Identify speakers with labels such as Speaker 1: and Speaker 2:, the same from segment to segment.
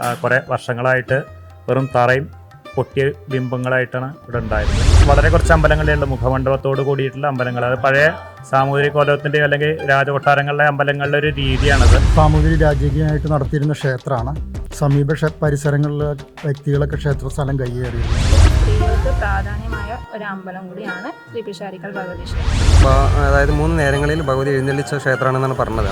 Speaker 1: ആ, കുറേ വർഷങ്ങളായിട്ട് വെറും തറയും പൊട്ടിയ ബിംബങ്ങളായിട്ടാണ് ഇവിടെ ഉണ്ടായിരുന്നത്. വളരെ കുറച്ച് അമ്പലങ്ങളേ ഉള്ളൂ. മുഖമണ്ഡപത്തോട് കൂടിയിട്ടുള്ള അമ്പലങ്ങൾ. അത് പഴയ സാമൂതിരി കോലത്തിന്റെ അല്ലെങ്കിൽ രാജകൊട്ടാരങ്ങളിലെ അമ്പലങ്ങളിലെ ഒരു രീതിയാണത്.
Speaker 2: സാമൂതിരി രാജകീയമായിട്ട് നടത്തിയിരുന്ന ക്ഷേത്രമാണ്. സമീപ പരിസരങ്ങളിലെ വ്യക്തികളൊക്കെ ക്ഷേത്രസ്ഥലം കൈയേറിയിരുന്നു
Speaker 3: സ്ത്രീകൾക്ക് പ്രാധാന്യമായ ഒരു അമ്പലം കൂടിയാണ് ശ്രീ പിഷാരിക്കൽ ഭഗവതി
Speaker 4: അതായത് മൂന്ന് നേരങ്ങളിൽ ഭഗവതി എഴുന്നള്ളിച്ച ക്ഷേത്രമാണെന്നാണ് പറഞ്ഞത്.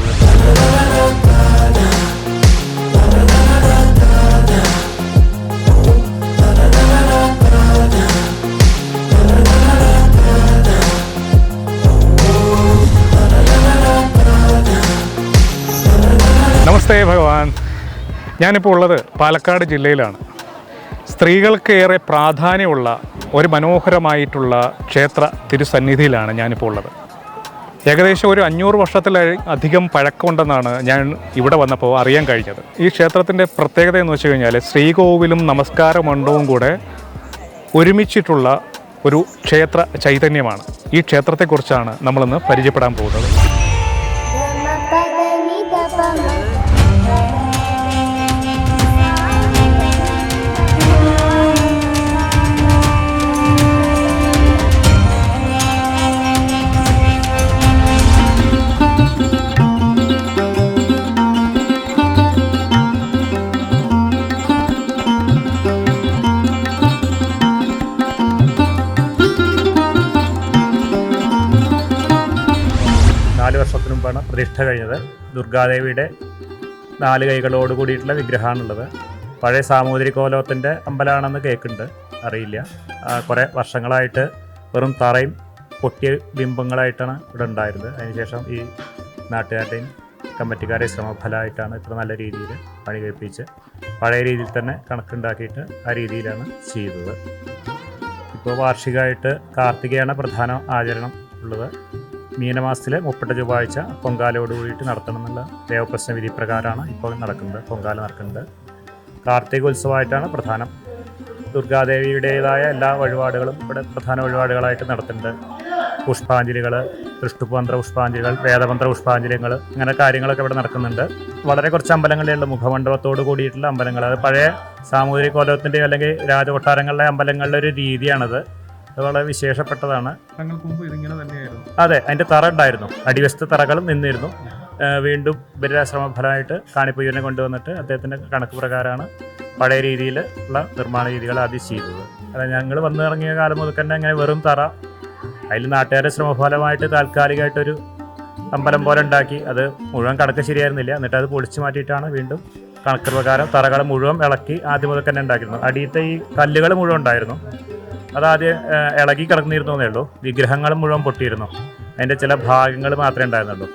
Speaker 5: നമസ്തേ ഭഗവാൻ. ഞാനിപ്പോൾ ഉള്ളത് പാലക്കാട് ജില്ലയിലാണ്. സ്ത്രീകൾക്ക് ഏറെ പ്രാധാന്യമുള്ള ഒരു മനോഹരമായിട്ടുള്ള ക്ഷേത്ര തിരുസന്നിധിയിലാണ് ഞാനിപ്പോൾ ഉള്ളത്. ഏകദേശം ഒരു അഞ്ഞൂറ് വർഷത്തിൽ അധികം പഴക്കമുണ്ടെന്നാണ് ഞാൻ ഇവിടെ വന്നപ്പോൾ അറിയാൻ കഴിഞ്ഞത്. ഈ ക്ഷേത്രത്തിന്റെ പ്രത്യേകത എന്ന് വെച്ച് കഴിഞ്ഞാൽ ശ്രീകോവിലും നമസ്കാര മണ്ഡപവും കൂടെ ഒരുമിച്ചിട്ടുള്ള ഒരു ക്ഷേത്ര ചൈതന്യമാണ്. ഈ ക്ഷേത്രത്തെക്കുറിച്ചാണ് നമ്മളിന്ന് പരിചയപ്പെടാൻ പോകുന്നത്.
Speaker 1: പ്രതിഷ്ഠ കഴിഞ്ഞത്. ദുർഗാദേവിയുടെ നാല് കൈകളോട് കൂടിയിട്ടുള്ള വിഗ്രഹമാണുള്ളത്. പഴയ സാമൂതിരി കോലോത്തിന്റെ അമ്പലമാണെന്ന് കേൾക്കുന്നുണ്ട്. അറിയില്ല. കുറേ വർഷങ്ങളായിട്ട് വെറും തറയും പൊട്ടിയ ബിംബങ്ങളായിട്ടാണ് ഇവിടെ ഉണ്ടായിരുന്നത്. അതിനുശേഷം ഈ നാട്ടുകാരുടെയും കമ്മിറ്റിക്കാരെ ശ്രമഫലമായിട്ടാണ് ഇത്ര നല്ല രീതിയിൽ പണി കഴിപ്പിച്ച് പഴയ രീതിയിൽ തന്നെ കണക്കുണ്ടാക്കിയിട്ട് ആ രീതിയിലാണ് ചെയ്തത്. ഇപ്പോൾ വാർഷികമായിട്ട് കാർത്തികയാണ് പ്രധാന ആചരണം ഉള്ളത്. മീനമാസത്തിലെ മുപ്പട്ട ചൊവ്വാഴ്ച പൊങ്കാലയോട് കൂടിയിട്ട് നടത്തണം എന്നുള്ള ദേവപ്രശ്ന വിധി പ്രകാരമാണ് ഇപ്പോൾ നടക്കുന്നത് പൊങ്കാല നടക്കുന്നത്. കാർത്തിക ഉത്സവമായിട്ടാണ് പ്രധാനം. ദുർഗാദേവിയുടേതായ എല്ലാ വഴിപാടുകളും ഇവിടെ പ്രധാന വഴിപാടുകളായിട്ട് നടത്തുന്നുണ്ട്. പുഷ്പാഞ്ജലികൾ ദൃഷ്ടുപന്ത്ര പുഷ്പാഞ്ജലികൾ വേദമന്ത്ര പുഷ്പാഞ്ജലികൾ അങ്ങനെ കാര്യങ്ങളൊക്കെ ഇവിടെ നടക്കുന്നുണ്ട്. വളരെ കുറച്ച് അമ്പലങ്ങളിലുള്ള മുഖമണ്ഡപത്തോട് കൂടിയിട്ടുള്ള അമ്പലങ്ങൾ അത് പഴയ സാമൂഹിക കോലത്തിന്റെയോ അല്ലെങ്കിൽ രാജകൊട്ടാരങ്ങളിലെ അമ്പലങ്ങളിലെ ഒരു രീതിയാണത്. അത് വളരെ വിശേഷപ്പെട്ടതാണ്.
Speaker 5: തങ്ങൾക്ക് മുമ്പ് ഇതിങ്ങനെ തന്നെയായിരുന്നു.
Speaker 1: അതെ അതിന്റെ തറ ഉണ്ടായിരുന്നു. അടിവശത്തെ തറകളും നിന്നിരുന്നു. വീണ്ടും ബലിരാശ്രമ ഫലമായിട്ട് കാണിപ്പയ്യൂരിനെ കൊണ്ടുവന്നിട്ട് അദ്ദേഹത്തിന്റെ കണക്ക് പ്രകാരമാണ് പഴയ രീതിയിൽ ഉള്ള നിർമ്മാണ രീതികൾ ആദ്യം ചെയ്തത്. അത് ഞങ്ങൾ വന്നിറങ്ങിയ കാലം മുതൽ തന്നെ അങ്ങനെ വെറും തറ അതിൽ നാട്ടുകാരുടെ ശ്രമഫലമായിട്ട് താൽക്കാലികമായിട്ടൊരു അമ്പലം പോലെ ഉണ്ടാക്കി. അത് മുഴുവൻ കണക്ക് ശരിയായിരുന്നില്ല. എന്നിട്ട് അത് പൊളിച്ചു മാറ്റിയിട്ടാണ് വീണ്ടും കണക്ക് പ്രകാരം തറകൾ മുഴുവൻ ഇളക്കി ആദ്യം മുതൽ തന്നെ ഉണ്ടാക്കിയിരുന്നു അടിയത്തെ ഈ കല്ലുകൾ മുഴുവൻ ഉണ്ടായിരുന്നു. അതാദ്യം ഇളകി കിടന്നിരുന്നു എന്നേ ഉള്ളൂ. വിഗ്രഹങ്ങൾ മുഴുവൻ പൊട്ടിയിരുന്നു. അതിന്റെ ചില ഭാഗങ്ങൾ മാത്രമേ ഉണ്ടായിരുന്നുള്ളൂ.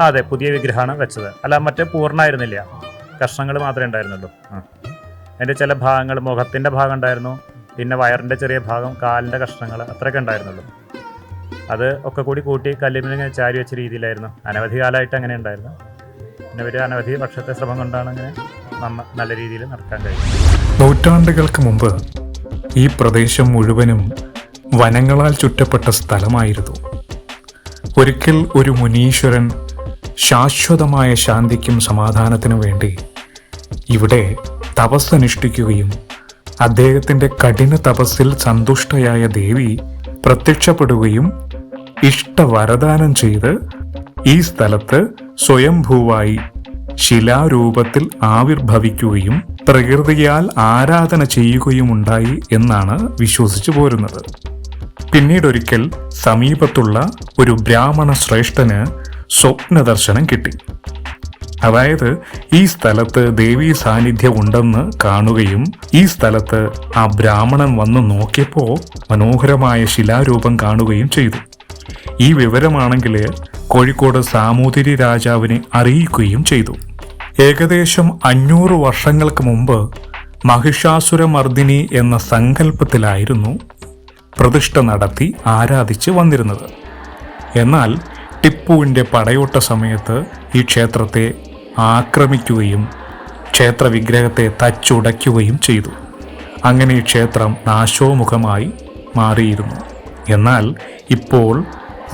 Speaker 1: അതെ പുതിയ വിഗ്രഹമാണ് വെച്ചത്. അല്ല മറ്റേ പൂർണമായിരുന്നില്ല കഷ്ണങ്ങൾ മാത്രമേ ഉണ്ടായിരുന്നുള്ളൂ. അതിന്റെ അതിന്റെ ചില ഭാഗങ്ങൾ മുഖത്തിന്റെ ഭാഗം ഉണ്ടായിരുന്നു. പിന്നെ വയറിന്റെ ചെറിയ ഭാഗം കാലിന്റെ കഷ്ണങ്ങൾ അത്രയൊക്കെ ഉണ്ടായിരുന്നുള്ളൂ. അത് ഒക്കെ കൂടി കൂട്ടി കല്ലിങ്ങനെ ചാരി വെച്ച രീതിയിലായിരുന്നു. അനവധി കാലമായിട്ട് അങ്ങനെ ഉണ്ടായിരുന്നു. പിന്നെ ഒരു അനവധി വർഷത്തെ ശ്രമം കൊണ്ടാണ് അങ്ങനെ നന്ന നല്ല രീതിയിൽ നടക്കാൻ കഴിയും.
Speaker 6: നൂറ്റാണ്ടുകൾക്ക് മുമ്പ് ഈ പ്രദേശം മുഴുവനും വനങ്ങളാൽ ചുറ്റപ്പെട്ട സ്ഥലമായിരുന്നു. ഒരിക്കൽ ഒരു മുനീശ്വരൻ ശാശ്വതമായ ശാന്തിക്കും സമാധാനത്തിനും വേണ്ടി ഇവിടെ തപസ്സനുഷ്ഠിക്കുകയും അദ്ദേഹത്തിന്റെ കഠിന തപസ്സിൽ സന്തുഷ്ടയായ ദേവി പ്രത്യക്ഷപ്പെടുകയും ഇഷ്ടവരദാനം ചെയ്ത് ഈ സ്ഥലത്ത് സ്വയംഭൂവായി ശിലാരൂപത്തിൽ ആവിർഭവിക്കുകയും പ്രകൃതിയാൽ ആരാധന ചെയ്യുകയുമുണ്ടായി എന്നാണ് വിശ്വസിച്ചു പോരുന്നത്. പിന്നീടൊരിക്കൽ സമീപത്തുള്ള ഒരു ബ്രാഹ്മണ ശ്രേഷ്ഠന് സ്വപ്ന ദർശനം കിട്ടി. അതായത് ഈ സ്ഥലത്ത് ദേവീ സാന്നിധ്യം ഉണ്ടെന്ന് കാണുകയും ഈ സ്ഥലത്ത് ആ ബ്രാഹ്മണൻ വന്ന് നോക്കിയപ്പോൾ മനോഹരമായ ശിലാരൂപം കാണുകയും ചെയ്തു. ഈ വിവരമാണെങ്കിൽ കോഴിക്കോട് സാമൂതിരി രാജാവിനെ അറിയിക്കുകയും ചെയ്തു. ഏകദേശം അഞ്ഞൂറ് വർഷങ്ങൾക്ക് മുമ്പ് മഹിഷാസുരമർദിനി എന്ന സങ്കല്പത്തിലായിരുന്നു പ്രതിഷ്ഠ നടത്തി ആരാധിച്ച് വന്നിരുന്നത്. എന്നാൽ ടിപ്പുവിന്റെ പടയോട്ട സമയത്ത് ഈ ക്ഷേത്രത്തെ ആക്രമിക്കുകയും ക്ഷേത്ര വിഗ്രഹത്തെ തച്ചുടയ്ക്കുകയും ചെയ്തു. അങ്ങനെ ക്ഷേത്രം നാശോമുഖമായി മാറിയിരുന്നു. എന്നാൽ ഇപ്പോൾ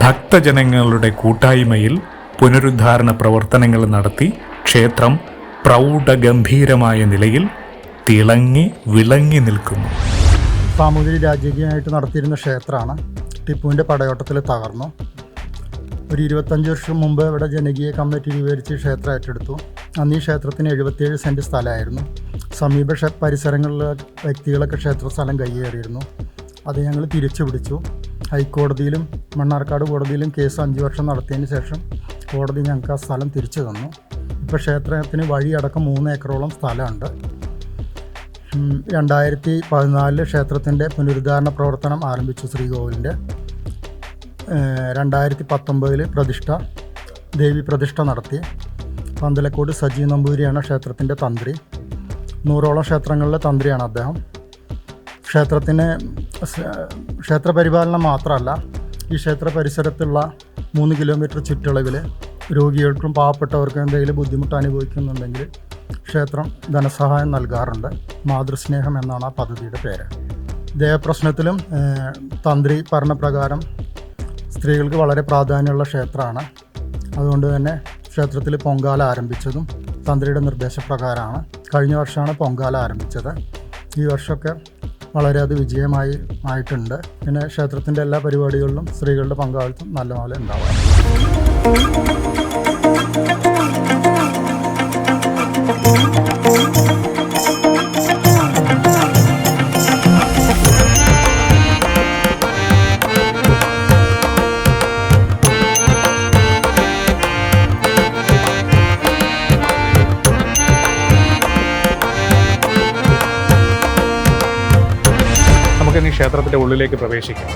Speaker 6: ഭക്തജനങ്ങളുടെ കൂട്ടായ്മയിൽ പുനരുദ്ധാരണ പ്രവർത്തനങ്ങൾ നടത്തി ക്ഷേത്രം
Speaker 7: പ്രൗഢഗംഭീരമായ നിലയിൽ തിളങ്ങി വിളങ്ങി നിൽക്കുന്നു.
Speaker 2: സാമൂതിരി രാജകീയമായിട്ട് നടത്തിയിരുന്ന ക്ഷേത്രമാണ് ടിപ്പുവിന്റെ പടയോട്ടത്തിൽ തകർന്നു. ഒരു ഇരുപത്തഞ്ച് വർഷം മുമ്പ് ഇവിടെ ജനകീയ കമ്മിറ്റി രൂപീകരിച്ച് ക്ഷേത്രം ഏറ്റെടുത്തു. അന്ന് ഈ ക്ഷേത്രത്തിന് എഴുപത്തിയേഴ് സെന്റ് സ്ഥലമായിരുന്നു. സമീപ പരിസരങ്ങളിലെ വ്യക്തികളൊക്കെ ക്ഷേത്ര സ്ഥലം കൈയേറിയിരുന്നു അത് ഞങ്ങൾ തിരിച്ചു പിടിച്ചു ഹൈക്കോടതിയിലും മണ്ണാർക്കാട് കോടതിയിലും കേസ് അഞ്ച് വർഷം നടത്തിയതിന് ശേഷം കോടതി ഞങ്ങൾക്ക് ആ സ്ഥലം തിരിച്ചു തന്നു. ഇപ്പോൾ ക്ഷേത്രത്തിന് വഴിയടക്കം മൂന്ന് ഏക്കറോളം സ്ഥലമുണ്ട്. രണ്ടായിരത്തി പതിനാലിൽ ക്ഷേത്രത്തിന്റെ പുനരുദ്ധാരണ പ്രവർത്തനം ആരംഭിച്ചു ശ്രീകോവിലിന്റെ രണ്ടായിരത്തി പത്തൊമ്പതിൽ പ്രതിഷ്ഠ ദേവി പ്രതിഷ്ഠ നടത്തി. പന്തലക്കോട് സജീവ് നമ്പൂരിയാണ് ക്ഷേത്രത്തിന്റെ തന്ത്രി. നൂറോളം ക്ഷേത്രങ്ങളിലെ തന്ത്രിയാണ് അദ്ദേഹം. ക്ഷേത്രത്തിന് ക്ഷേത്രപരിപാലനം ക്ഷേത്ര പരിപാലനം മാത്രമല്ല ഈ ക്ഷേത്ര പരിസരത്തുള്ള മൂന്ന് കിലോമീറ്റർ ചുറ്റളവിൽ രോഗികൾക്കും പാവപ്പെട്ടവർക്കും എന്തെങ്കിലും ബുദ്ധിമുട്ട് അനുഭവിക്കുന്നുണ്ടെങ്കിൽ ക്ഷേത്രം ധനസഹായം നൽകാറുണ്ട്. മാതൃസ്നേഹം എന്നാണ് ആ പദ്ധതിയുടെ പേര്. ദേവപ്രശ്നത്തിലും തന്ത്രി ഭരണപ്രകാരം സ്ത്രീകൾക്ക് വളരെ പ്രാധാന്യമുള്ള ക്ഷേത്രമാണ്. അതുകൊണ്ട് തന്നെ ക്ഷേത്രത്തിൽ പൊങ്കാല ആരംഭിച്ചതും തന്ത്രിയുടെ നിർദ്ദേശപ്രകാരമാണ്. കഴിഞ്ഞ വർഷമാണ് പൊങ്കാല ആരംഭിച്ചത്. ഈ വർഷമൊക്കെ വളരെ അത് വിജയമായി ആയിട്ടുണ്ട്. പിന്നെ ക്ഷേത്രത്തിന്റെ എല്ലാ പരിപാടികളിലും സ്ത്രീകളുടെ പങ്കാളിത്തം നല്ലപോലെ ഉണ്ടാവാം.
Speaker 6: ഉള്ളിലേക്ക് പ്രവേശിക്കാം.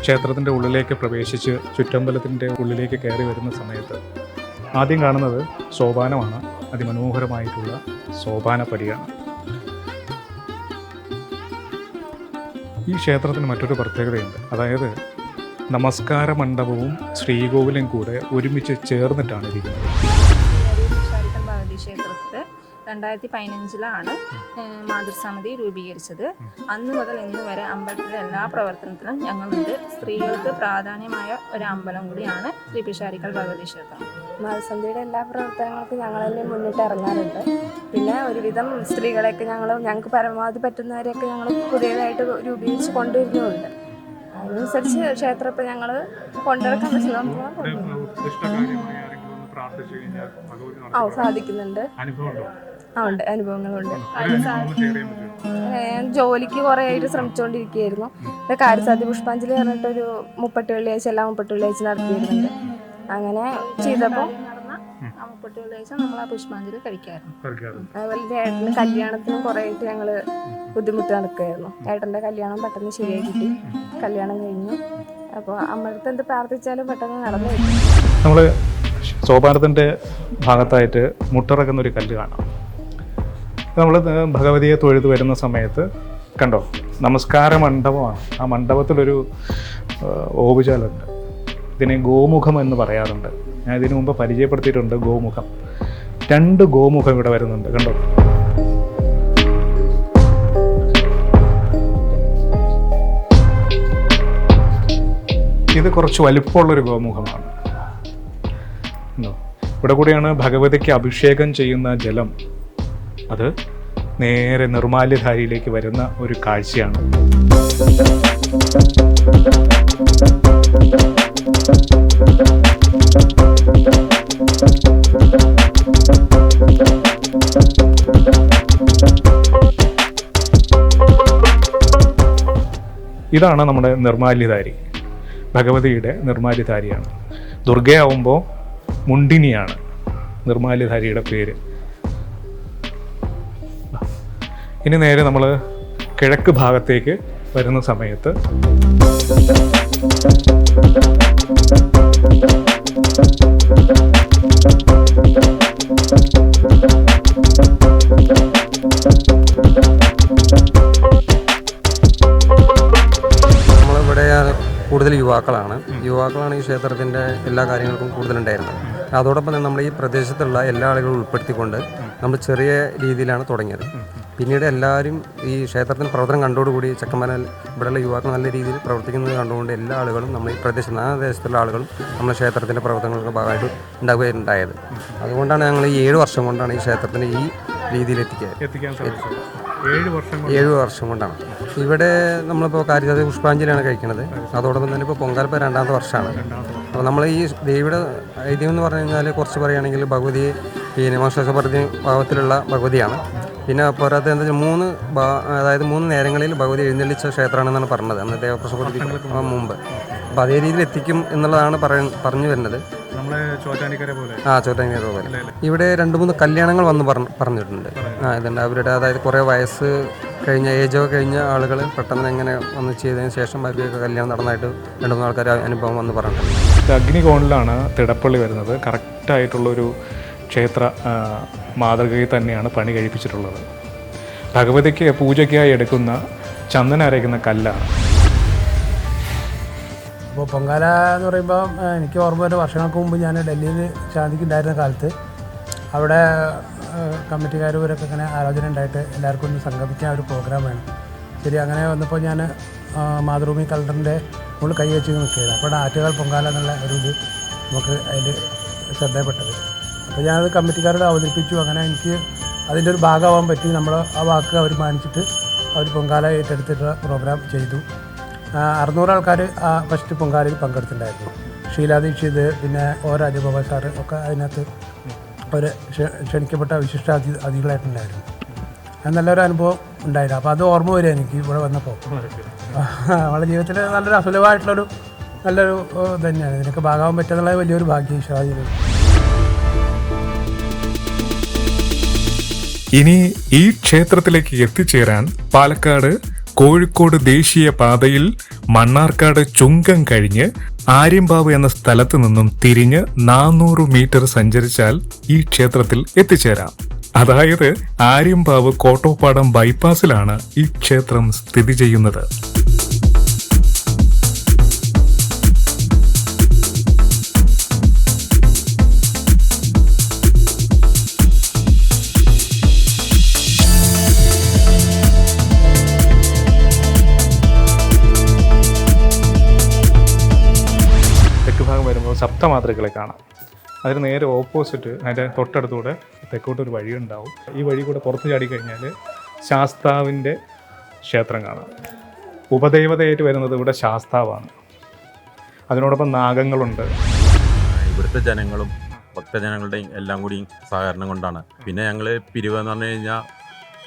Speaker 6: ക്ഷേത്രത്തിന്റെ ഉള്ളിലേക്ക് പ്രവേശിച്ച് ചുറ്റമ്പലത്തിന്റെ ഉള്ളിലേക്ക് കയറി വരുന്ന സമയത്ത് ആദ്യം കാണുന്നത് സോപാനമാണ്. അതിമനോഹരമായിട്ടുള്ള സോപാനപ്പടിയാണ്. ഈ ക്ഷേത്രത്തിന് മറ്റൊരു പ്രത്യേകതയുണ്ട്. അതായത് നമസ്കാര മണ്ഡപവും ശ്രീകോവിലും കൂടെ ഒരുമിച്ച് ചേർന്നിട്ടാണ് ഇരിക്കുന്നത്.
Speaker 3: ക്ഷേത്രത്തിൽ രണ്ടായിരത്തി പതിനഞ്ചിലാണ് മാതൃസമിതി രൂപീകരിച്ചത്. അന്ന് മുതൽ ഇന്ന് വരെ അമ്പലത്തിലെ എല്ലാ പ്രവർത്തനത്തിലും ഞങ്ങളുണ്ട്. സ്ത്രീകൾക്ക് പ്രാധാന്യമായ ഒരു അമ്പലം കൂടിയാണ് ശ്രീ പിഷാരിക്കൽ ഭഗവതി ക്ഷേത്രം.
Speaker 8: മാതൃസമിതിയുടെ എല്ലാ പ്രവർത്തനങ്ങൾക്കും ഞങ്ങൾ തന്നെ മുന്നിട്ട് ഇറങ്ങാറുണ്ട്. പിന്നെ ഒരുവിധം സ്ത്രീകളെയൊക്കെ ഞങ്ങൾ ഞങ്ങൾക്ക് പരമാവധി പറ്റുന്നവരെയൊക്കെ ഞങ്ങൾ പുതിയതായിട്ട് രൂപീകരിച്ച് കൊണ്ടുവരുന്നുമുണ്ട് അതിനനുസരിച്ച് ക്ഷേത്രം ഇപ്പം ഞങ്ങൾ കൊണ്ടുവരക്കാൻ പറ്റുന്ന ഓ സാധിക്കുന്നുണ്ട്. ആ ഉണ്ട്. അനുഭവങ്ങളുണ്ട്. ഞാൻ ജോലിക്ക് കുറേ ആയിട്ട് ശ്രമിച്ചുകൊണ്ടിരിക്കുകയായിരുന്നു കാര്യസാധ്യ പുഷ്പാഞ്ജലി പറഞ്ഞിട്ടൊരു മുപ്പട്ട് വെള്ളിയാഴ്ച എല്ലാ മുപ്പട്ട് വെള്ളിയാഴ്ച നടത്തിയിരുന്നുണ്ട്. അങ്ങനെ ചെയ്തപ്പോൾ
Speaker 3: നടന്ന വെള്ളിയാഴ്ച നമ്മൾ ആ പുഷ്പാഞ്ജലി
Speaker 8: അതുപോലെ ഏട്ടന്റെ കല്യാണത്തിനും കുറേ ആയിട്ട് ഞങ്ങൾ ബുദ്ധിമുട്ട് നടക്കുകയായിരുന്നു. ഏട്ടന്റെ കല്യാണം പെട്ടെന്ന് ശരിയായി കിട്ടി. കല്യാണം കഴിഞ്ഞു. അപ്പോൾ അമ്മടുത്ത് എന്ത് പ്രാർത്ഥിച്ചാലും പെട്ടെന്ന് നടന്നു
Speaker 6: നമ്മൾ സോപാനത്തിന്റെ ഭാഗത്തായിട്ട് മുട്ടറക്കുന്ന ഒരു കല്ല് കാണാം. നമ്മൾ ഭഗവതിയെ തൊഴുത് വരുന്ന സമയത്ത് കണ്ടോ നമസ്കാര മണ്ഡപമാണ്. ആ മണ്ഡപത്തിലൊരു ഓപുചാലുണ്ട് ഇതിനെ ഗോമുഖം എന്ന് പറയാറുണ്ട്. ഞാൻ ഇതിനു മുമ്പ് പരിചയപ്പെടുത്തിയിട്ടുണ്ട് ഗോമുഖം. രണ്ട് ഗോമുഖം ഇവിടെ വരുന്നുണ്ട് കണ്ടോ? ഇത് കുറച്ച് വലിപ്പമുള്ളൊരു ഗോമുഖമാണ്? ഇവിടെ കൂടിയാണ് ഭഗവതിക്ക് അഭിഷേകം ചെയ്യുന്ന ജലം. അത് നേരെ നിർമാല്യധാരിയിലേക്ക് വരുന്ന ഒരു കാഴ്ചയാണ്. ഇതാണ് നമ്മുടെ നിർമാല്യധാരി. ഭഗവതിയുടെ നിർമാല്യധാരിയാണ്. ദുർഗയാവുമ്പോൾ മുണ്ടിനിയാണ് നിർമാല്യധാരിയുടെ പേര്. ഇനി നേരെ നമ്മൾ കിഴക്ക് ഭാഗത്തേക്ക് വരുന്ന സമയത്ത്
Speaker 4: കൂടുതൽ യുവാക്കളാണ്. യുവാക്കളാണ് ഈ ക്ഷേത്രത്തിന്റെ എല്ലാ കാര്യങ്ങൾക്കും കൂടുതലുണ്ടായിരുന്നത്. അതോടൊപ്പം തന്നെ നമ്മൾ ഈ പ്രദേശത്തുള്ള എല്ലാ ആളുകളും ഉൾപ്പെടുത്തിക്കൊണ്ട് നമ്മൾ ചെറിയ രീതിയിലാണ് തുടങ്ങിയത്. പിന്നീട് എല്ലാവരും ഈ ക്ഷേത്രത്തിന് പ്രവർത്തനം കണ്ടോടുകൂടി ചെക്കന്മാരിൽ ഇവിടെയുള്ള യുവാക്കൾ നല്ല രീതിയിൽ പ്രവർത്തിക്കുന്നത് കണ്ടുകൊണ്ട് എല്ലാ ആളുകളും നമ്മൾ ഈ പ്രദേശത്ത് ആ ദേശത്തുള്ള ആളുകളും നമ്മുടെ ക്ഷേത്രത്തിന്റെ പ്രവർത്തനങ്ങൾക്ക് ഭാഗമായിട്ട് ഉണ്ടാകുകയുണ്ടായത് അതുകൊണ്ടാണ് ഞങ്ങൾ ഈ ഏഴ് വർഷം കൊണ്ടാണ് ഈ ക്ഷേത്രത്തിന് ഈ രീതിയിൽ എത്തിക്കുക
Speaker 6: ഏഴ് വർഷം
Speaker 4: കൊണ്ടാണ്. ഇവിടെ നമ്മളിപ്പോൾ കാര്യജാതി പുഷ്പാഞ്ജലിയാണ് കഴിക്കുന്നത്. അതോടൊപ്പം തന്നെ ഇപ്പോൾ പൊങ്കാലപ്പോൾ രണ്ടാമത്തെ വർഷമാണ്. അപ്പോൾ നമ്മൾ ഈ ദേവിയുടെ ഐതിഹ്യം എന്ന് പറഞ്ഞു കഴിഞ്ഞാൽ കുറച്ച് പറയുകയാണെങ്കിൽ ഭഗവതി ഈ നിമാശ്വാസ പ്രതി ഭാഗത്തിലുള്ള ഭഗവതിയാണ്. പിന്നെ പോരാത്ത എന്താ വെച്ചാൽ മൂന്ന് അതായത് മൂന്ന് നേരങ്ങളിൽ ഭഗവതി എഴുന്നള്ളിച്ച ക്ഷേത്രമാണെന്നാണ് പറഞ്ഞത്. അന്ന് ദേവപ്രസവതി മുമ്പ്. അപ്പോൾ അതേ രീതിയിൽ എത്തിക്കും എന്നുള്ളതാണ് പറഞ്ഞു വരുന്നത്.
Speaker 6: നമ്മളെ ചോറ്റാനിക്കര പോലെ.
Speaker 4: ആ ചോറ്റാനിക്കര പോലെ. ഇവിടെ രണ്ട് മൂന്ന് കല്യാണങ്ങൾ വന്ന് പറഞ്ഞു പറഞ്ഞിട്ടുണ്ട്. ആ ഇതുണ്ട്. അവരുടെ അതായത് കുറേ വയസ്സ് കഴിഞ്ഞ ഏജോ കഴിഞ്ഞ ആളുകൾ പെട്ടെന്ന് എങ്ങനെ വന്ന് ചെയ്തതിന് ശേഷം അവർക്ക് കല്യാണം നടന്നതായിട്ട് രണ്ട് മൂന്ന് ആൾക്കാർ അനുഭവം വന്ന് പറഞ്ഞിട്ടുണ്ട്.
Speaker 6: അഗ്നികോണിലാണ് തിടപ്പള്ളി വരുന്നത്. കറക്റ്റായിട്ടുള്ളൊരു ക്ഷേത്ര മാതൃകയിൽ തന്നെയാണ് പണി കഴിപ്പിച്ചിട്ടുള്ളത്. ഭഗവതിക്ക് പൂജയ്ക്കായി എടുക്കുന്ന ചന്ദന അരയ്ക്കുന്ന കല്ലാണ്.
Speaker 9: അപ്പോൾ പൊങ്കാല എന്ന് പറയുമ്പോൾ എനിക്ക് ഓർമ്മ വരുന്ന വർഷങ്ങൾക്ക് മുമ്പ് ഞാൻ ഡൽഹിയിൽ ശാന്തിക്കുണ്ടായിരുന്ന കാലത്ത് അവിടെ ഇവരൊക്കെ ഇങ്ങനെ ആലോചന ഉണ്ടായിട്ട് എല്ലാവർക്കും ഒന്ന് സംഗമിക്കാൻ ഒരു പ്രോഗ്രാം ശരി അങ്ങനെ വന്നപ്പോൾ ഞാൻ മാതൃഭൂമി കലണ്ടറിന്റെ മുകളിൽ കൈ വെച്ച് നിൽക്കുകയാണ്. അപ്പോൾ ആറ്റുകാൽ പൊങ്കാല എന്നുള്ള ഒരു ഇത് നമുക്ക് അതിൽ ശ്രദ്ധയപ്പെട്ടത്. അപ്പോൾ ഞാനത് കമ്മിറ്റിക്കാരോട് അവതരിപ്പിച്ചു. അങ്ങനെ എനിക്ക് അതിന്റെ ഒരു ഭാഗമാവാൻ പറ്റി. നമ്മൾ ആ വാക്ക് അവർ മാനിച്ചിട്ട് അവർ പൊങ്കാല ഏറ്റെടുത്തിട്ടുള്ള പ്രോഗ്രാം ചെയ്തു. അറുന്നൂറ് ആൾക്കാർ ആ ഫസ്റ്റ് പൊങ്കാലയിൽ പങ്കെടുത്തിട്ടുണ്ടായിരുന്നു. ഷീലാ ദീക്ഷിത് പിന്നെ ഓ രാജഗോപാൽ സാറ് ഒക്കെ അതിനകത്ത് ഒരു ക്ഷണിക്കപ്പെട്ട വിശിഷ്ട അതി അതിഥികളായിട്ടുണ്ടായിരുന്നു അത് നല്ലൊരു അനുഭവം ഉണ്ടായിരുന്നു അപ്പോൾ അത് ഓർമ്മ വരിക എനിക്ക് ഇവിടെ വന്നപ്പോൾ. നമ്മളെ ജീവിതത്തിൽ നല്ലൊരു അസുലഭമായിട്ടുള്ളൊരു നല്ലൊരു തന്നെയാണ് ഇതിനൊക്കെ ഭാഗമാകാൻ പറ്റുന്നുള്ള വലിയൊരു ഭാഗ്യം ഈശ്വരാജിന്
Speaker 10: ഇനി ഈ ക്ഷേത്രത്തിലേക്ക് എത്തിച്ചേരാൻ പാലക്കാട് കോഴിക്കോട് ദേശീയ പാതയിൽ മണ്ണാർക്കാട് ചുങ്കം കഴിഞ്ഞ് ആര്യമ്പാവ് എന്ന സ്ഥലത്ത് നിന്നും തിരിഞ്ഞ് നാനൂറ് മീറ്റർ സഞ്ചരിച്ചാൽ ഈ ക്ഷേത്രത്തിൽ എത്തിച്ചേരാം. അതായത് ആര്യമ്പാവ് കോട്ടോപ്പാടം ബൈപ്പാസിലാണ് ഈ ക്ഷേത്രം സ്ഥിതി ചെയ്യുന്നത്.
Speaker 6: സപ്തമാതൃകളെ കാണാം. അതിന് നേരെ ഓപ്പോസിറ്റ് അതിന്റെ തൊട്ടടുത്തൂടെ തെക്കോട്ടൊരു വഴി ഉണ്ടാവും. ഈ വഴി കൂടെ പുറത്ത് ചാടി കഴിഞ്ഞാൽ ശാസ്താവിന്റെ ക്ഷേത്രം കാണാം. ഉപദേവതയായിട്ട് വരുന്നത് ഇവിടെ ശാസ്താവാണ്. അതിനോടൊപ്പം നാഗങ്ങളുണ്ട്.
Speaker 11: ഇവിടുത്തെ ജനങ്ങളും ഭക്തജനങ്ങളുടെയും എല്ലാം കൂടി സഹകരണം കൊണ്ടാണ്. പിന്നെ ഞങ്ങൾ പിരിവ് എന്ന് പറഞ്ഞു കഴിഞ്ഞാൽ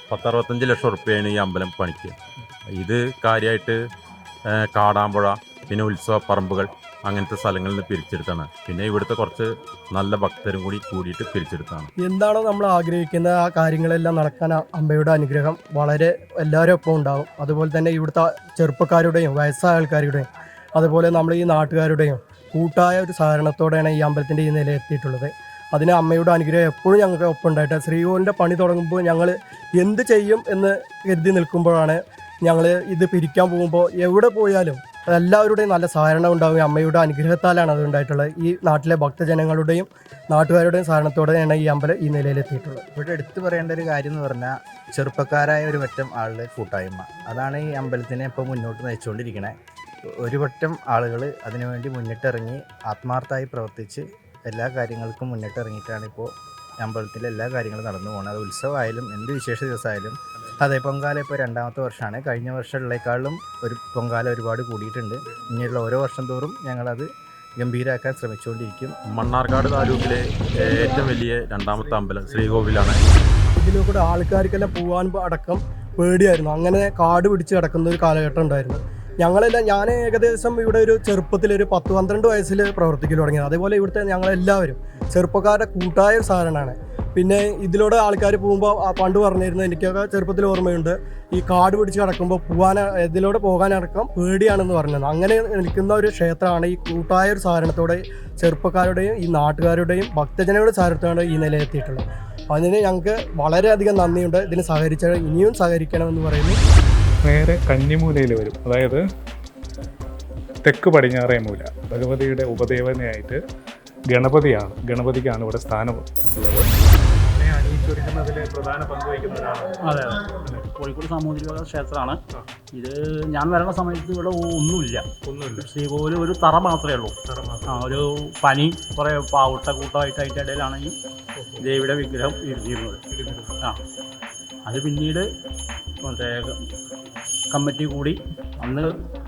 Speaker 11: പത്തറുപത്തഞ്ച് ലക്ഷം ഉറുപ്പ്യാണ് ഈ അമ്പലം പണിക്ക്. ഇത് കാര്യമായിട്ട് കാടാമ്പുഴ പിന്നെ ഉത്സവ പറമ്പുകൾ അങ്ങനത്തെ സ്ഥലങ്ങളിൽ നിന്ന് പിരിച്ചെടുത്താണ്. പിന്നെ ഇവിടുത്തെ കുറച്ച് നല്ല ഭക്തരും കൂടി കൂടിയിട്ട് പിരിച്ചെടുത്താണ്.
Speaker 12: എന്താണോ നമ്മൾ ആഗ്രഹിക്കുന്ന ആ കാര്യങ്ങളെല്ലാം നടക്കാൻ അമ്മയുടെ അനുഗ്രഹം വളരെ എല്ലാവരും ഒപ്പം ഉണ്ടാവും. അതുപോലെ തന്നെ ഇവിടുത്തെ ചെറുപ്പക്കാരുടെയും വയസ്സായ ആൾക്കാരുടെയും അതുപോലെ നമ്മൾ ഈ നാട്ടുകാരുടെയും കൂട്ടായ ഒരു സഹകരണത്തോടെയാണ് ഈ അമ്പലത്തിന്റെ ഈ നില എത്തിയിട്ടുള്ളത്. അതിന് അമ്മയുടെ അനുഗ്രഹം എപ്പോഴും ഞങ്ങൾക്ക് ഒപ്പം ഉണ്ടായിട്ട് ശ്രീകോവിലിന്റെ പണി തുടങ്ങുമ്പോൾ ഞങ്ങൾ എന്ത് ചെയ്യും എന്ന് കരുതി നിൽക്കുമ്പോഴാണ് ഞങ്ങൾ ഇത് പിരിക്കാൻ പോകുമ്പോൾ എവിടെ പോയാലും എല്ലാവരുടെയും നല്ല സഹകരണം ഉണ്ടാവുക അമ്മയുടെ അനുഗ്രഹത്താലാണ് അത് ഉണ്ടായിട്ടുള്ളത്. ഈ നാട്ടിലെ ഭക്തജനങ്ങളുടെയും നാട്ടുകാരുടെയും സഹകരണത്തോടെയാണ് ഈ അമ്പലം ഈ നിലയിലെത്തിയിട്ടുള്ളത്
Speaker 13: ഇവിടെ എടുത്തു പറയേണ്ട ഒരു കാര്യം എന്ന് പറഞ്ഞാൽ ചെറുപ്പക്കാരായ ഒരു പറ്റം ആളുടെ കൂട്ടായ്മ. അതാണ് ഈ അമ്പലത്തിനെ ഇപ്പോൾ മുന്നോട്ട് നയിച്ചുകൊണ്ടിരിക്കണേ. ഒരു പറ്റം ആളുകൾ അതിനുവേണ്ടി മുന്നിട്ടിറങ്ങി ആത്മാർത്ഥമായി പ്രവർത്തിച്ച് എല്ലാ കാര്യങ്ങൾക്കും മുന്നിട്ടിറങ്ങിയിട്ടാണ് ഇപ്പോൾ അമ്പലത്തിലെ എല്ലാ കാര്യങ്ങളും നടന്നു പോകുന്നത് അത് ഉത്സവമായാലും എന്ത് വിശേഷ ദിവസമായാലും അതെ പൊങ്കാല ഇപ്പോൾ രണ്ടാമത്തെ വർഷമാണ്. കഴിഞ്ഞ വർഷമുള്ളേക്കാളും ഒരു പൊങ്കാല ഒരുപാട് കൂടിയിട്ടുണ്ട്. ഇനിയുള്ള ഓരോ വർഷം തോറും ഞങ്ങളത് ഗംഭീരമാക്കാൻ ശ്രമിച്ചുകൊണ്ടിരിക്കും.
Speaker 11: മണ്ണാർക്കാട് താലൂക്കിലെ ഏറ്റവും വലിയ രണ്ടാമത്തെ അമ്പലം ശ്രീകോവിലാണ്.
Speaker 12: ഇതിലൂടെ ആൾക്കാർക്കെല്ലാം പോകാൻ അടക്കം പേടിയായിരുന്നു. അങ്ങനെ കാട് പിടിച്ച് കിടക്കുന്ന ഒരു കാലഘട്ടം ഉണ്ടായിരുന്നു. ഞങ്ങളെല്ലാം ഞാൻ ഏകദേശം ഇവിടെ ഒരു ചെറുപ്പത്തിൽ ഒരു പത്ത് പന്ത്രണ്ട് വയസ്സിൽ പ്രവർത്തിക്കൽ തുടങ്ങിയത് അതേപോലെ ഇവിടുത്തെ ഞങ്ങളെല്ലാവരും ചെറുപ്പക്കാരുടെ കൂട്ടായ ഒരു സാധനമാണ്. പിന്നെ ഇതിലൂടെ ആൾക്കാർ പോകുമ്പോൾ പണ്ട് പറഞ്ഞിരുന്നു എനിക്കൊക്കെ ചെറുപ്പത്തിൽ ഓർമ്മയുണ്ട്. ഈ കാട് പിടിച്ച് കിടക്കുമ്പോൾ പോകാൻ ഇതിലൂടെ പോകാനടക്കം പേടിയാണെന്ന് പറഞ്ഞത്. അങ്ങനെ നിൽക്കുന്ന ഒരു ക്ഷേത്രമാണ് ഈ കൂട്ടായ ഒരു സഹകരണത്തോടെ ചെറുപ്പക്കാരുടെയും ഈ നാട്ടുകാരുടെയും ഭക്തജനങ്ങളുടെ സഹകരണത്തോടെ ഈ നിലയിലെത്തിയിട്ടുള്ളത്. അതിന് ഞങ്ങൾക്ക് വളരെയധികം നന്ദിയുണ്ട്. ഇതിന് സഹകരിച്ച ഇനിയും സഹകരിക്കണമെന്ന് പറയുന്നു.
Speaker 6: നേരെ കന്നിമൂലയിൽ വരും. അതായത് തെക്ക് പടിഞ്ഞാറേ മൂല. ഭഗവതിയുടെ ഉപദേവനയായിട്ട് ഗണപതിയാണ് ഗണപതിക്കാണ് ഇവിടെ സ്ഥാനം ഉള്ളത് അണിയിച്ചൊരുക്കുന്നതിൽ പ്രധാന പങ്ക്
Speaker 14: അതെ അതെ. കോഴിക്കോട് സാമൂതിരിക ക്ഷേത്രമാണ്. ഇത് ഞാൻ വരണ സമയത്ത് ഇവിടെ ഒന്നുമില്ല.
Speaker 6: ഒന്നുമില്ല.
Speaker 14: ശ്രീകോവിൽ ഒരു തറ മാത്രമേ ഉള്ളൂ. ആ ഒരു പനി കുറേ പാവട്ട കൂട്ടമായിട്ട് അതിന്റെ ഇടയിലാണ് ഈ ദേവിയുടെ വിഗ്രഹം ഇരുന്നിരുന്നത്. ആ. അത് പിന്നീട് മറ്റേ കമ്മിറ്റി കൂടി അന്ന്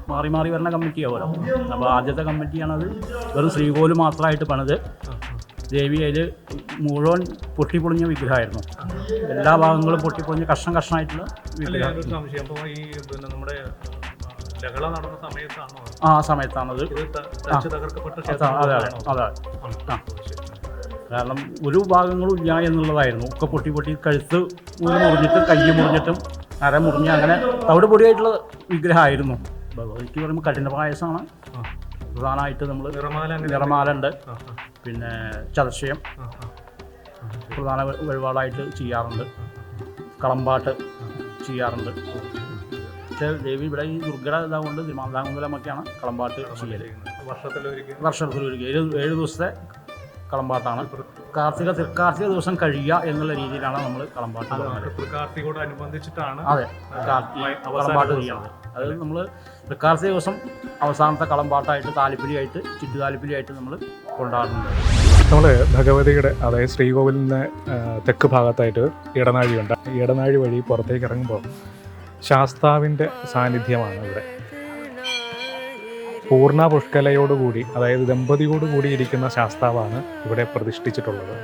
Speaker 14: മാറി മാറി വരുന്ന കമ്മിറ്റിയാവുമല്ലോ അപ്പോൾ ആദ്യത്തെ കമ്മിറ്റിയാണത്. വെറും ശ്രീകോവിൽ മാത്രമായിട്ട് പണിത്. ദേവി അതിൽ മുഴുവൻ പൊട്ടിപ്പൊളിഞ്ഞ വിഗ്രഹമായിരുന്നു. എല്ലാ ഭാഗങ്ങളും പൊട്ടിപ്പൊളിഞ്ഞ് കഷ്ണം കഷ്ണമായിട്ടുള്ള വിഗ്രഹം. ആ സമയത്താണത് അതെ? അതെ. അതെ ആ. കാരണം ഒരു ഭാഗങ്ങളും ഇല്ല എന്നുള്ളതായിരുന്നു. ഒക്കെ പൊട്ടി പൊട്ടി കഴുത്ത് മുറിഞ്ഞിട്ട് കൈ മുറിഞ്ഞിട്ടും നര മുറിഞ്ഞ് അങ്ങനെ തവിട് പൊടിയായിട്ടുള്ള വിഗ്രഹമായിരുന്നു. ഭഗവതിക്ക് പറയുമ്പോൾ കഠിന പായസമാണ്. പ്രധാനമായിട്ട് നമ്മൾ
Speaker 6: നിറമാല നിറമാലുണ്ട്
Speaker 14: നിറമാല ഉണ്ട്. പിന്നെ ചതശ്യം പ്രധാന വഴിപാടായിട്ട് ചെയ്യാറുണ്ട്. കളമ്പാട്ട് ചെയ്യാറുണ്ട്. പക്ഷേ ദേവി ഇവിടെ ഈ ദുർഗയുടെ ഇതാകൊണ്ട് തിരുമാന്താകുന്തലമൊക്കെയാണ് കളമ്പാട്ട് ചെയ്യൽ
Speaker 6: വർഷത്തിലൊരിക്കൽ.
Speaker 14: വർഷത്തിൽ ഒരു ഏഴ് ഏഴ് ദിവസത്തെ കളമ്പാട്ടാണ്. കാർത്തിക കാർത്തിക ദിവസം കഴിയുക എന്നുള്ള രീതിയിലാണ് നമ്മൾ കളമ്പാട്ട്
Speaker 6: കാർത്തികോട് അനുബന്ധിച്ചിട്ടാണ്
Speaker 14: അതെ. കളമ്പാട്ട്
Speaker 6: ചെയ്യുന്നത്
Speaker 14: ചെയ്യണത് അത് നമ്മൾ തൃക്കാർത്തിക ദിവസം അവസാനത്തെ കളമ്പാട്ടായിട്ട് താലിപ്പിലിയായിട്ട് ചുറ്റു താലിപ്പിലിയായിട്ട് നമ്മൾ കൊണ്ടാടുന്നുണ്ട്.
Speaker 6: നമ്മൾ ഭഗവതിയുടെ അതായത് ശ്രീകോവിലിന്റെ തെക്ക് ഭാഗത്തായിട്ട് ഇടനാഴി ഉണ്ട് ഇടനാഴി വഴി പുറത്തേക്ക് ഇറങ്ങുമ്പോൾ ശാസ്താവിന്റെ സാന്നിധ്യമാണ് ഇവിടെ. പൂർണ പുഷ്കലയോടുകൂടി അതായത് ദമ്പതിയോടുകൂടി ഇരിക്കുന്ന ശാസ്താവാണ് ഇവിടെ പ്രതിഷ്ഠിച്ചിട്ടുള്ളത്.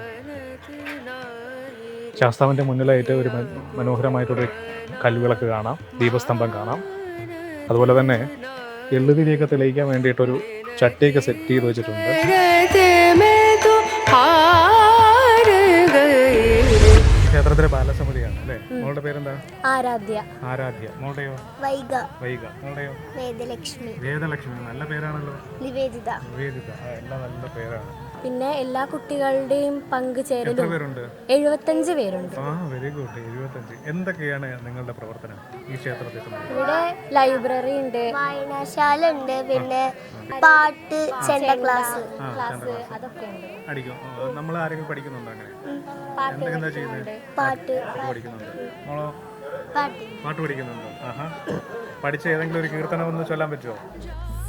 Speaker 6: ശാസ്താവിന്റെ മുന്നിലായിട്ട് ഒരു മനോഹരമായിട്ടൊരു കല്ലുകളൊക്കെ കാണാം ദീപസ്തംഭം കാണാം. അതുപോലെ തന്നെ എള്ളുതിരിയൊക്കെ തെളിയിക്കാൻ വേണ്ടിയിട്ടൊരു ചട്ടിയൊക്കെ സെറ്റ് ചെയ്ത് വെച്ചിട്ടുണ്ട്. ക്ഷേത്രത്തിലെ ബാലസമിതിയാണ് അല്ലേ? മോളുടെ പേരെന്താ?
Speaker 8: ആരാധ്യ.
Speaker 6: ആരാധ്യ. മോളുടെയോ?
Speaker 8: വൈഗ.
Speaker 6: വൈഗ. മോളുടെയോ?
Speaker 8: വേദലക്ഷ്മി.
Speaker 6: വേദലക്ഷ്മി. നല്ല പേരാണല്ലോ.
Speaker 8: നിവേദിത.
Speaker 6: നിവേദിത. എല്ലാം നല്ല പേരാണ്.
Speaker 8: പിന്നെ എല്ലാ കുട്ടികളുടെയും
Speaker 6: പങ്ക്
Speaker 8: പങ്കുചേരലും എഴുപത്തഞ്ച് പേരുണ്ട്.
Speaker 6: ആ വെരി ഗുഡ് എഴുപത്തഞ്ച്. എന്തൊക്കെയാണ് നിങ്ങളുടെ പ്രവർത്തനം ഈ ക്ഷേത്രത്തിൽ
Speaker 8: ഇവിടെ ലൈബ്രറി ഉണ്ട്. വായനശാല ഉണ്ട് പിന്നെ പാട്ട് ചെണ്ട ക്ലാസ്. ക്ലാസ് അതൊക്കെ ഉണ്ട്.
Speaker 6: അടിക്കും. നമ്മൾ ആരെങ്കിലും പഠിക്കുന്നുണ്ടോ അങ്ങനെ? ചെയ്യുന്നത്
Speaker 8: പാട്ട്.
Speaker 6: പഠിക്കുന്നുണ്ട്. മോളോ?
Speaker 8: പാട്ട്.
Speaker 6: പാട്ട് പഠിക്കുന്നുണ്ടോ? ആഹാ. പഠിച്ച ഏതെങ്കിലും ഒരു കീർത്തനം ഒന്ന് ചൊല്ലാൻ പറ്റുമോ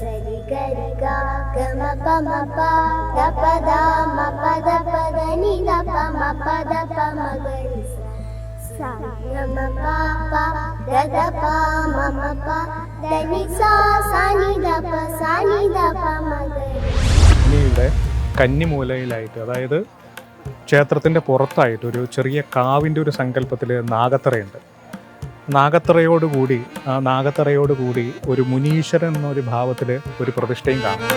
Speaker 8: ഗരി
Speaker 6: ഇവിടെ കന്നിമൂലയിലായിട്ട് അതായത് ക്ഷേത്രത്തിന്റെ പുറത്തായിട്ട് ഒരു ചെറിയ കാവിന്റെ ഒരു സങ്കല്പത്തിൽ നാഗത്തറയുണ്ട്. നാഗത്തറയോടുകൂടി ആ നാഗത്തറയോടുകൂടി ഒരു മുനീശ്വരൻ എന്നൊരു ഭാവത്തിൽ ഒരു പ്രതിഷ്ഠയും കാണും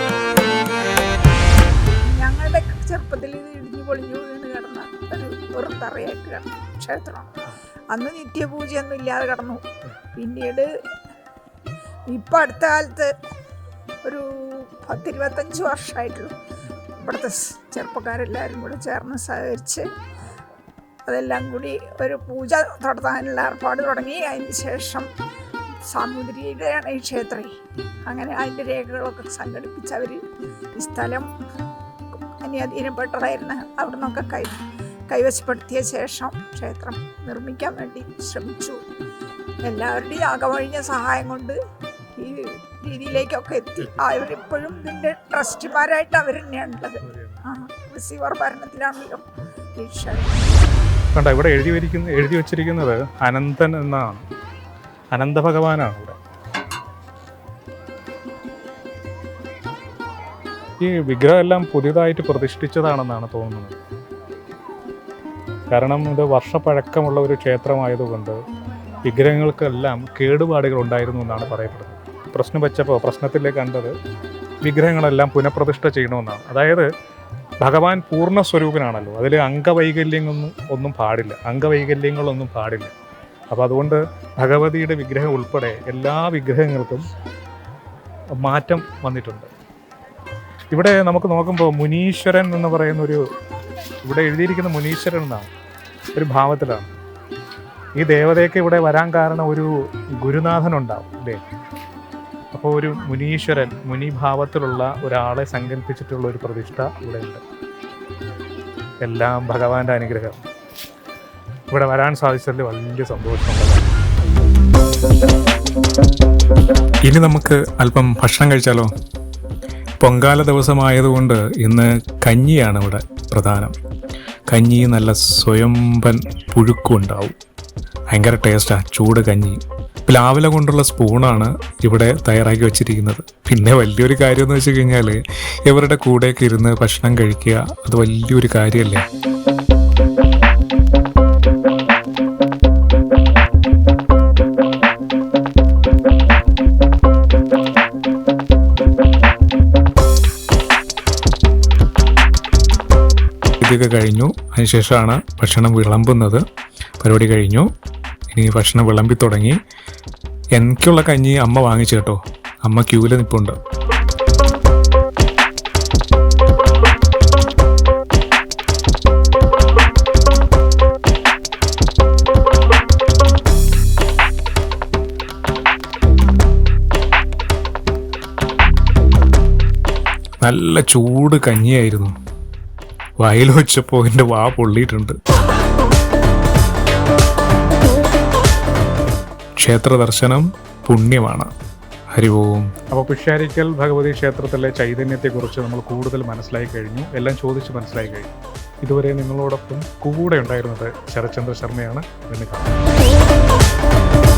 Speaker 15: ഞങ്ങളുടെ ചെറുപ്പത്തിൽ ഇത് ഇടിഞ്ഞു പൊളിഞ്ഞു വീണ് കിടന്ന ഒരു ഒരു തറയായിട്ട് കിടന്നു അന്ന് നിത്യപൂജയൊന്നും ഇല്ലാതെ കിടന്നു. പിന്നീട് ഇപ്പം അടുത്ത കാലത്ത് ഒരു പത്തിരുപത്തഞ്ച് വർഷമായിട്ടുള്ളൂ. ഇവിടുത്തെ ചെറുപ്പക്കാരെല്ലാവരും കൂടെ ചേർന്ന് സഹകരിച്ച് അതെല്ലാം കൂടി ഒരു പൂജ നടത്താനുള്ള ഏർപ്പാട് തുടങ്ങി. അതിന് ശേഷം സാമൂതിരിയുടെയാണ് ഈ ക്ഷേത്രം. അങ്ങനെ അതിന്റെ രേഖകളൊക്കെ സംഘടിപ്പിച്ച് അവർ ഈ സ്ഥലം അന്യാധീനപ്പെട്ടതായിരുന്നു അവിടെ നിന്നൊക്കെ കൈ കൈവശപ്പെടുത്തിയ ശേഷം ക്ഷേത്രം നിർമ്മിക്കാൻ വേണ്ടി ശ്രമിച്ചു. എല്ലാവരുടെയും അകമഴിഞ്ഞ സഹായം കൊണ്ട് ഈ രീതിയിലേക്കൊക്കെ എത്തി. അവരിപ്പോഴും ഇതിന്റെ ട്രസ്റ്റിമാരായിട്ട് അവർ തന്നെയാണുള്ളത്. ആ റിസീവർ ഭരണത്തിലാണല്ലോ ഈ
Speaker 6: കണ്ട ഇവിടെ എഴുതി വരിക്കുന്ന എഴുതി വച്ചിരിക്കുന്നത് അനന്തൻ എന്നാണ്. അനന്ത ഭഗവാനാണ് ഇവിടെ. ഈ വിഗ്രഹം എല്ലാം പുതിയതായിട്ട് പ്രതിഷ്ഠിച്ചതാണെന്നാണ് തോന്നുന്നത്. കാരണം ഇത് വർഷപ്പഴക്കമുള്ള ഒരു ക്ഷേത്രമായതുകൊണ്ട് വിഗ്രഹങ്ങൾക്കെല്ലാം കേടുപാടുകൾ ഉണ്ടായിരുന്നു എന്നാണ് പറയപ്പെടുന്നത്. പ്രശ്നം വെച്ചപ്പോൾ പ്രശ്നത്തിൽ കണ്ടത് വിഗ്രഹങ്ങളെല്ലാം പുനഃപ്രതിഷ്ഠ ചെയ്യണമെന്നാണ്. അതായത് ഭഗവാൻ പൂർണ സ്വരൂപനാണല്ലോ. അതിൽ അംഗവൈകല്യങ്ങളൊന്നും ഒന്നും പാടില്ല. അംഗവൈകല്യങ്ങളൊന്നും പാടില്ല. അപ്പോൾ അതുകൊണ്ട് ഭഗവതിയുടെ വിഗ്രഹം ഉൾപ്പെടെ എല്ലാ വിഗ്രഹങ്ങൾക്കും മാറ്റം വന്നിട്ടുണ്ട്. ഇവിടെ നമുക്ക് നോക്കുമ്പോൾ മുനീശ്വരൻ എന്ന് പറയുന്ന ഒരു ഇവിടെ എഴുതിയിരിക്കുന്ന മുനീശ്വരൻ എന്നാണ്. ഒരു ഭാവത്തിലാണ്. ഈ ദേവതയ്ക്ക് ഇവിടെ വരാൻ കാരണം ഒരു ഗുരുനാഥനുണ്ടാവും അല്ലേ? അപ്പോൾ ഒരു മുനീശ്വരൻ മുനിഭാവത്തിലുള്ള ഒരാളെ സങ്കല്പിച്ചിട്ടുള്ള ഒരു പ്രതിഷ്ഠ ഇവിടെയുണ്ട്. എല്ലാം ഭഗവാന്റെ അനുഗ്രഹം. ഇവിടെ വരാൻ സാധിച്ചതിൽ വലിയ സന്തോഷമുള്ളതാണ്.
Speaker 7: ഇനി നമുക്ക് അല്പം ഭക്ഷണം കഴിച്ചാലോ? പൊങ്കാല ദിവസമായതുകൊണ്ട് ഇന്ന് കഞ്ഞിയാണ് ഇവിടെ പ്രധാനം. കഞ്ഞി നല്ല സ്വയംപൻ പുഴുക്കും ഉണ്ടാവും ഭയങ്കര ടേസ്റ്റാണ് ചൂട് കഞ്ഞി. പ്ലാവില കൊണ്ടുള്ള സ്പൂണാണ് ഇവിടെ തയ്യാറാക്കി വെച്ചിരിക്കുന്നത്. പിന്നെ വലിയൊരു കാര്യം എന്ന് വെച്ച് കഴിഞ്ഞാൽ ഇവരുടെ കൂടെയൊക്കെ ഇരുന്ന് ഭക്ഷണം കഴിക്കുക അത് വലിയൊരു കാര്യമല്ലേ ഇതൊക്കെ കഴിഞ്ഞു. അതിനുശേഷമാണ് ഭക്ഷണം വിളമ്പുന്നത്. പരിപാടി കഴിഞ്ഞു. ഇനി ഭക്ഷണം വിളമ്പി തുടങ്ങി. എനിക്കുള്ള കഞ്ഞി അമ്മ വാങ്ങിച്ചു കേട്ടോ. അമ്മ ക്യൂവിൽ നിപ്പുണ്ട്. നല്ല ചൂട് കഞ്ഞിയായിരുന്നു. വയൽ വെച്ചപ്പോൾ എന്റെ വാ പൊള്ളിയിട്ടുണ്ട്. ക്ഷേത്ര ദർശനം പുണ്യമാണ്. ഹരി ഓം.
Speaker 6: അപ്പോൾ പുഷ്യാരിക്കൽ ഭഗവതി ക്ഷേത്രത്തിലെ ചൈതന്യത്തെക്കുറിച്ച് നമ്മൾ കൂടുതൽ മനസ്സിലായി കഴിഞ്ഞു. എല്ലാം ചോദിച്ച് മനസ്സിലായി കഴിഞ്ഞു. ഇതുവരെ നിങ്ങളോടൊപ്പം കൂടെ ഉണ്ടായിരുന്നത് ശരത്ചന്ദ്ര ശർമ്മയാണ്. എന്ന് കാണാം.